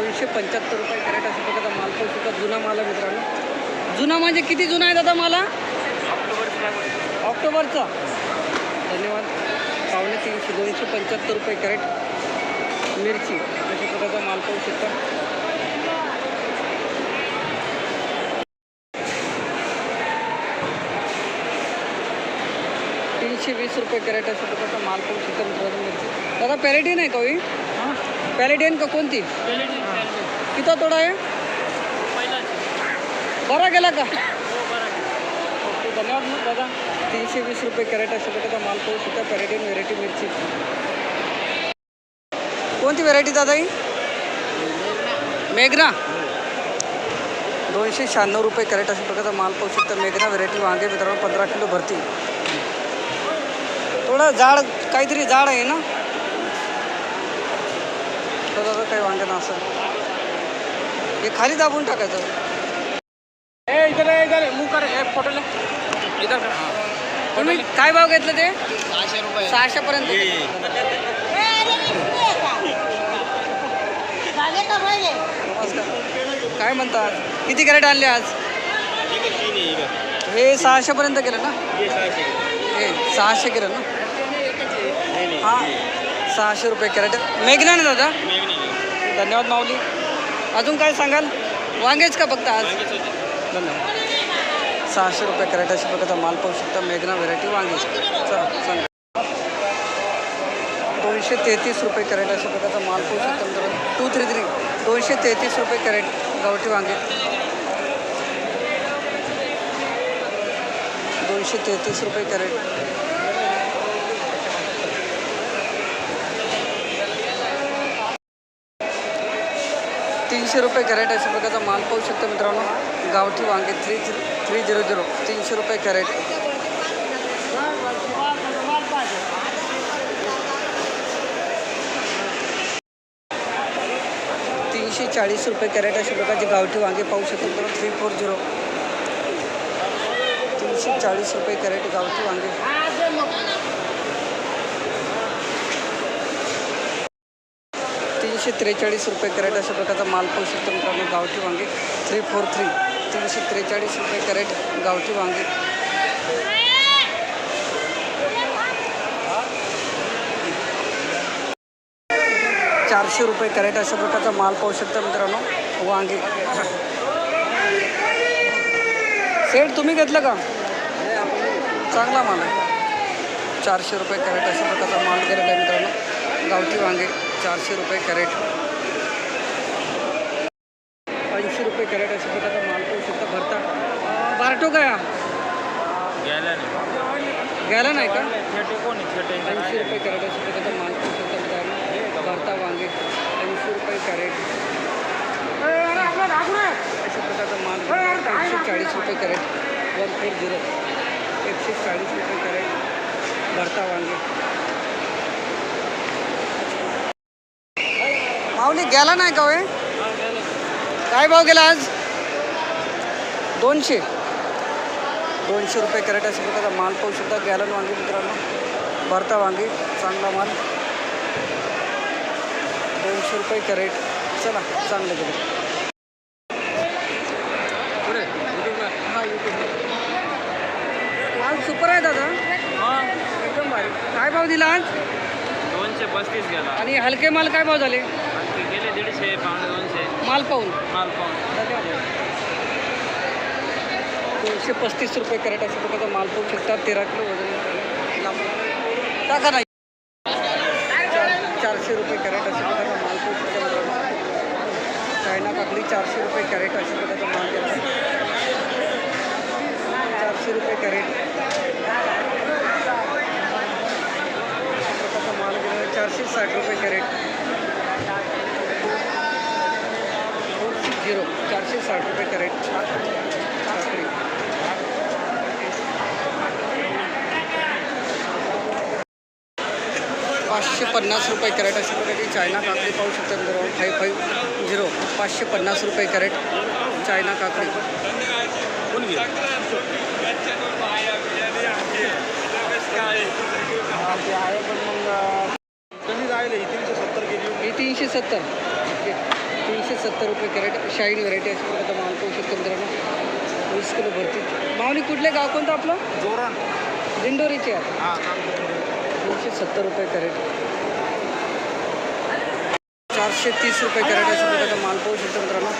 दोनशे पंच्याहत्तर रुपये कॅरेट अशा प्रकारचा माल पाहू शकता जुना माल आहे मित्रांनो. जुना म्हणजे किती जुना आहे दादा मला ऑक्टोबरचा. धन्यवाद. पावणे तीनशे दोनशे पंच्याहत्तर रुपये कॅरेट. मिरची अशा प्रकारचा माल पाहू शकता. तीनशे वीस रुपये कॅरेट अशा प्रकारचा माल पाहू शकता मित्रांनो मिरची. दादा पॅरेटिन आहे का होई पॅरेटिन का कोणती? किती तोडा आहे बरा गेला का? धन्यवाद मग दादा तीनशे वीस रुपये कॅरेट अशा प्रकारचा माल पाहू शकता. पॅरेटिन व्हेरायटी मिरची. कोणती व्हेरायटी दादा ही? मेघना. दोनशे शहाण्णव रुपये कॅरेट अशा प्रकारचा माल पाहू शकता. मेघना व्हेरायटी वांगे मित्रांनो पंधरा किलो भरती. थोडं जाड काहीतरी जाड आहे ना? तर दादा काही वांगे ना असं हे खाली दाबून टाकायचं. ए इधर है इधर है, मुंह कर ए, फोटो ले. इधर कर हाँ. तुम्ही काय भाव घेतलं ते? सहाशे रुपये. सहाशे पर्यंत. नमस्कार. काय म्हणतात किती कॅरेट आणले आज? हे सहाशे पर्यंत केलं ना? हे सहाशे. केलं ना? हा. सहाशे रुपये कॅरेट. मेघना ना दादा? धन्यवाद माऊली. अजून काय सांगाल? वांगेच का फक्त आज? धन्यवाद. सहाशे रुपये कॅरेट अशा प्रकारचा माल पाहू शकता. मेघना व्हेरायटी वांगी चला सांगा. दोनशे तेहतीस रुपये कॅरेट अशा प्रकारचा माल पाहू शकता मित्रांनो. टू थ्री थ्री दोनशे तेहतीस रुपये कॅरेट गावठी वांगे. दोनशे तेहतीस रुपये कॅरेट. तीनशे रुपये कॅरेट अशा प्रकारचा माल पाहू शकतो मित्रांनो. गावठी वांगे थ्री थ्री झिरो झिरो. तीनशे रुपये कॅरेट. तीनशे चाळीस रुपये कॅरेट अशा प्रकारचे गावठी वांगे पाहू शकतो मित्रांनो. Three four zero. तीनशे चाळीस रुपये कॅरेट गावठी वांगे. तीनशे त्रेचाळीस रुपये कॅरेट अशा प्रकारचा माल पाहू शकतो मित्रांनो गावठी वांगे. थ्री फोर थ्री तीनशे त्रेचाळीस रुपये कॅरेट गावठी वांगे. चारशे रुपये कॅरेट अशा प्रकारचा माल पाहू शकता मित्रांनो वांगे. सेट तुम्ही घेतलं का? चांगला माल आहे. चारशे रुपये कॅरेट अशा प्रकारचा माल गेलेला आहे मित्रांनो गावठी वांगे. चारशे रुपये कॅरेट. ऐंशी रुपये कॅरेट अशा प्रकारचा माल पाहू शकता भरता. अं, बारटो काय? हा? गेला नाही. घ्यायला नाही का? छोटे कोण? आहे छोटे ऐंशी रुपये कॅरेट अशा प्रकारचा माल पाहू शकता मित्रांनो भरता वांगे. ऐंशी रुपये कॅरेट. अशा प्रकारचा माल एकशे चाळीस रुपये कॅरेट. One four zero. एकशे चाळीस रुपये कॅरेट. भरता वांगे. माऊली गेला नाही का काय भाव गेला आज? दोनशे. दोनशे रुपये कॅरेट अशा प्रकारचा माल पाहू शकता. गॅलन वांगी मित्रांनो. भरता वांगी चांगला माल. दोनशे रुपये कॅरेट. चला चांगलं गेलं माल सुपर आहे दादा. हां. एकदम भारी. काय भाव दिला आज? दोनशे पस्तीस गेला. आणि हलके माल काय भाव झाले? गेले दीडशे पावणे दोनशे. माल पाहून? माल पाऊन दोनशे पस्तीस रुपये कॅरेट अशा प्रकारचा माल पाहू शकता तेरा किलो वजन. टाका नाही चार- चारशे रुपये कॅरेट अशा प्रकारचा माल पाहू शकता मित्रांनो चायना काकडी चारशे रुपये कॅरेट अशा प्रकारचा माल चारशे रुपये कॅरेट. चारशे साठ रुपये कॅरेट फोर सिक्स झिरो. चारशे साठ रुपये कॅरेट. पाचशे पन्नास रुपये कॅरेट अशा प्रकारची चायना काकडी पाहू शकता मित्रांनो. Five five zero. पाचशे पन्नास रुपये कॅरेट चायना काकडी. कोण गेला कमी जायला तीनशे सत्तर ही तीनशे सत्तर. ओके. तीनशे सत्तर रुपये कॅरेट शाईन व्हरायटी अशा प्रकारचा माल पाहू शकतो मित्रांनो. वीस किलो भरती. मावणी कुठले गाव कोणतं आपलं? जोरण. दिंडोरीचे आहे. हां दोनशे सत्तर रुपये कॅरेट. चारशे तीस रुपये कॅरेट अशा प्रकारचा माल पाहू शकतो मित्रांनो.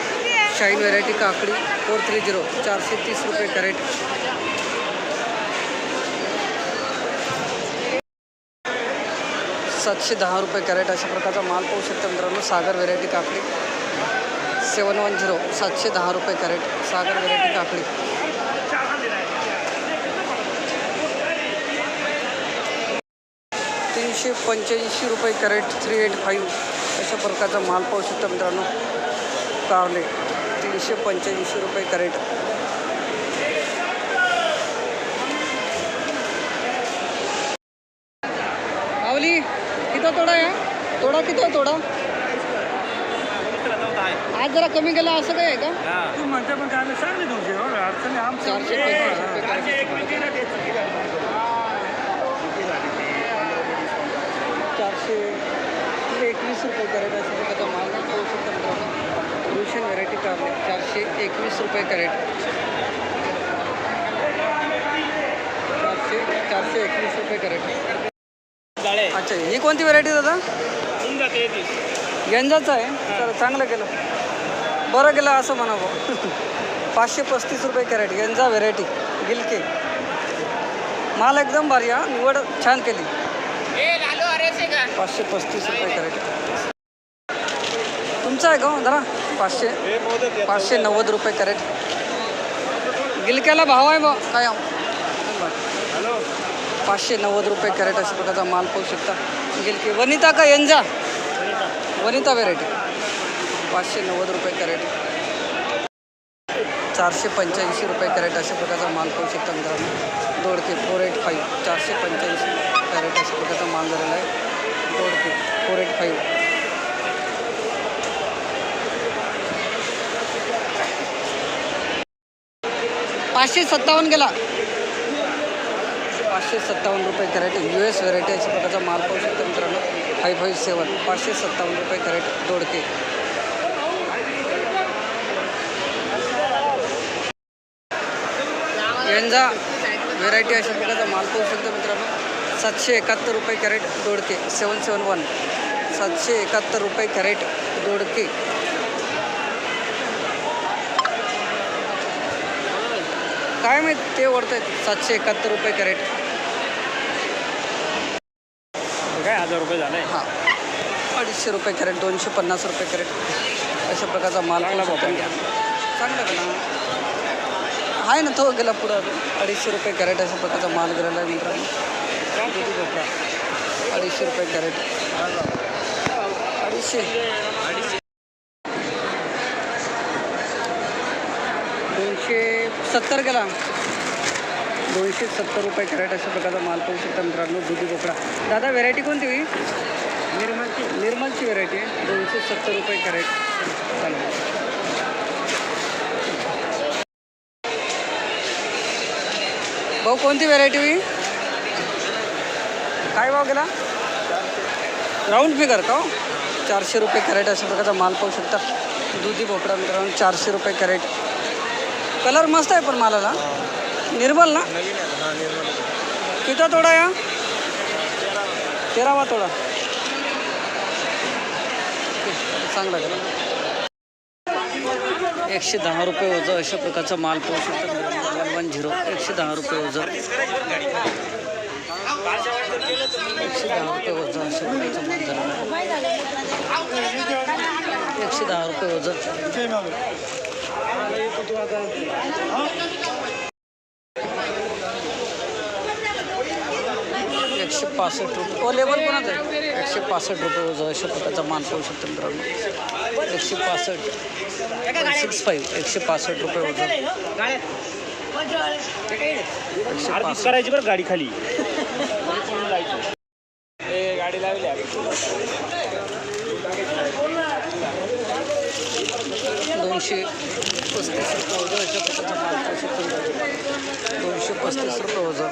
शाईन व्हरायटी काकडी फोर थ्री झिरो चारशे तीस रुपये कॅरेट. सातशे दहा रुपये कॅरेट अशा प्रकारचा माल पाहू शकता मित्रांनो. सागर व्हेरायटी काकडी. सेवन वन झिरो सातशे दहा रुपये कॅरेट. सागर व्हेरायटी काकडी. तीनशे पंच्याऐंशी रुपये कॅरेट थ्री एट फाईव्ह अशा प्रकारचा माल पाहू शकता मित्रांनो. कावले तीनशे पंच्याऐंशी रुपये कॅरेट माऊली किती तोडा या. तोडा किती आहे तोडा आज जरा कमी केला असं काय आहे का? तू म्हणते पण काय सांगले तुमचे अडचणी चारशे चारशे एकवीस रुपये कॅरेट अशा प्रकारचा माल पाहू शकता. मित्रांनो रुशन व्हरायटी कारले चारशे एकवीस रुपये कॅरेट. चारशे चारशे एकवीस रुपये कॅरेट. ही कोणती व्हरायटी दादा? गंजाचं आहे? तर चांगलं केलं. बरं केलं असं म्हणावं. पाचशे पस्तीस रुपये कॅरेट गंजा व्हेरायटी गिलके. माल एकदम भारी हा निवड छान केली. पाचशे पस्तीस रुपये कॅरेट. तुमचं आहे का हो? जरा? पाचशे. पाचशे नव्वद रुपये कॅरेट. गिलक्याला भाव आहे बा काय? पाचशे नव्वद रुपये कॅरेट अशा प्रकारचा माल पाहू शकता. गिलके वनिता का यंजा? वनिता व्हेरायटी पाचशे नव्वद रुपये कॅरेट चारशे पंच्याऐंशी रुपये कॅरेट अशा प्रकारचा माल पाहू शकता मित्रांनो. दोडके फोर एट फाईव्ह चारशे पंच्याऐंशी कॅरेट अशा प्रकारचा माल झालेला आहे. दोडके फोर एट फाईव्ह पाचशे सत्तावन्न गेला. पाचशे सत्तावन्न रुपये कॅरेट यू एस व्हेरायटी अशा प्रकारचा माल पाहू शकतो मित्रांनो. फाईव्ह फाईव्ह सेवन पाचशे सत्तावन्न रुपये कॅरेट दोडके. यांचा व्हेरायटी अशा प्रकारचा माल पाहू शकतो मित्रांनो. सातशे एकाहत्तर रुपये कॅरेट दोडके. सेवन सेवन वन सातशे एकाहत्तर रुपये कॅरेट दोडके. काय माहीत ते ओढत आहेत सातशे एकाहत्तर रुपये कॅरेट. काय हजार रुपये झाले? हां. अडीचशे रुपये कॅरेट दोनशे पन्नास रुपये कॅरेट. अशा प्रकारचा माल चांगला शकता. चांगला गेला आहे ना तो गेला पुढं. अडीचशे रुपये कॅरेट अशा प्रकारचा माल गेलेला मित्रांनो. अडीचशे रुपये कॅरेट. अडीचशे दोनशे सत्तर गेला दोनशे सत्तर रुपये कॅरेट अशा प्रकारचा माल पाहू शकता मित्रांनो दुधी भोपळा दादा व्हेरायटी कोणती होई निर्मलची. निर्मलची व्हेरायटी आहे. दोनशे सत्तर रुपये कॅरेट. चालेल. भाऊ कोणती व्हेरायटी होई काय भाव गेला? राऊंड फिगर का हो? चारशे रुपये कॅरेट अशा प्रकारचा माल पाहू शकता. दुधी भोपळा मित्रांनो चारशे रुपये कॅरेट. कलर मस्त आहे पण मालाला. निर्मल ना? किती तोडा या? तेरावा तोडा. चांगला एकशे दहा रुपये वजन अशा प्रकारचा माल पोहोच वन वन झिरो एकशे दहा रुपये वजन एकशे दहा रुपये ओझं अशा प्रकारचा माल झाला एकशे दहा रुपये वजन एकशे पासष्ट रुपये. ओ लेबल कोणाचं आहे? एकशे पासष्ट रुपये वज़न अशा प्रकारचा माल पाहू शकतो मित्रांनो. एकशे पासष्ट. सिक्स फाईव्ह एकशे पासष्ट रुपये एकशे पासष्ट. करायची बरं गाडी खाली. दोनशे पस्तीस रुपये वजन अशा प्रकारचा माल दोनशे पस्तीस रुपये वजन.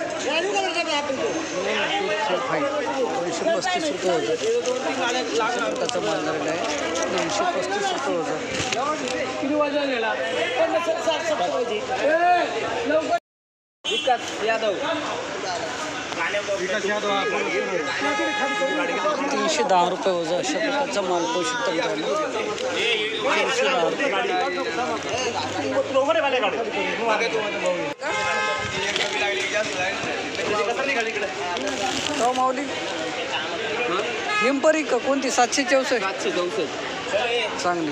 फाईव्ह दोनशे दोनशे पस्तीस रुपये वजन. अशा प्रकारचा काय आहे. दोनशे पस्तीस रुपये वजन. किती गेला? सत्तर विकास यादव. तीनशे दहा रुपये वजन अशा प्रकारचा माल पाहू शकता मित्रांनो तीनशे दहा रुपये. माऊली हिमपरी का? कोणती? सातशे चौसष्ट. सातशे चौसष्ट. चांगली.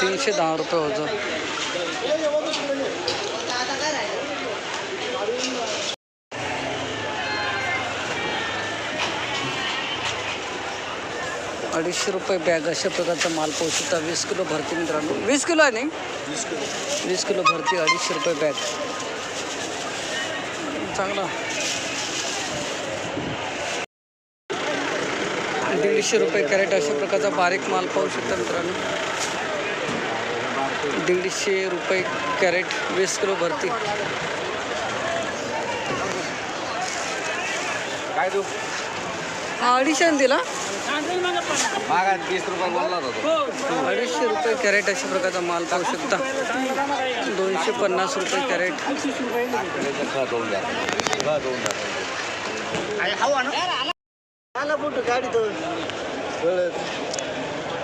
तीनशे दहा रुपये वजन अडीचशे रुपये बॅग अशा प्रकारचा माल पाहू शकता वीस किलो भरती मित्रांनो. वीस किलो आहे नाही? वीस किलो. भरती अडीचशे रुपये बॅग. चांगला. दीडशे रुपये कॅरेट अशा प्रकारचा बारीक माल पाहू शकता मित्रांनो. दीडशे रुपये कॅरेट वीस किलो भरती. काय तू हा अडीचशे दिला. मागा तीस रुपये बोलला होता अडीचशे रुपये कॅरेट अशा प्रकारचा माल पाहू शकता. दोनशे पन्नास रुपये कॅरेट.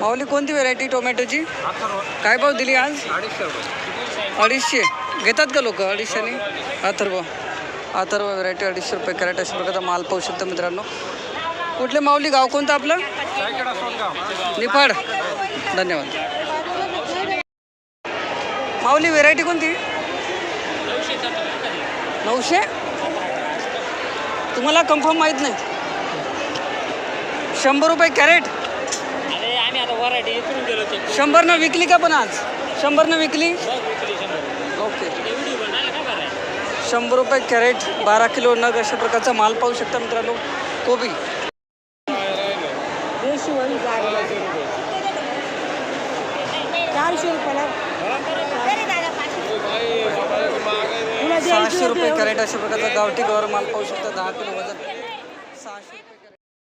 माऊली कोणती व्हेरायटी टोमॅटोची काय भाव दिली आज? अडीचशे. घेतात का लोक अडीचशेने? अथर्व. अथर्व व्हेरायटी अडीचशे रुपये कॅरेट अशा प्रकारचा माल पाहू शकता मित्रांनो. कुठले माऊली गाव कोणतं आपलं? निफाड. धन्यवाद. माऊली व्हेरायटी कोणती? नऊशे? तुम्हाला कन्फर्म माहीत नाही. शंभर रुपये कॅरेट? शंभरनं विकली का पण आज? शंभरनं विकली? ओके. शंभर रुपये कॅरेट बारा किलो नग अशा प्रकारचा माल पाहू शकता मित्रांनो. कोबी. चारशे रुपयाला. सहाशे रुपये कॅरेट अशा प्रकारचा गावठी गवर माल पाहू शकता. दहा किलो वजन.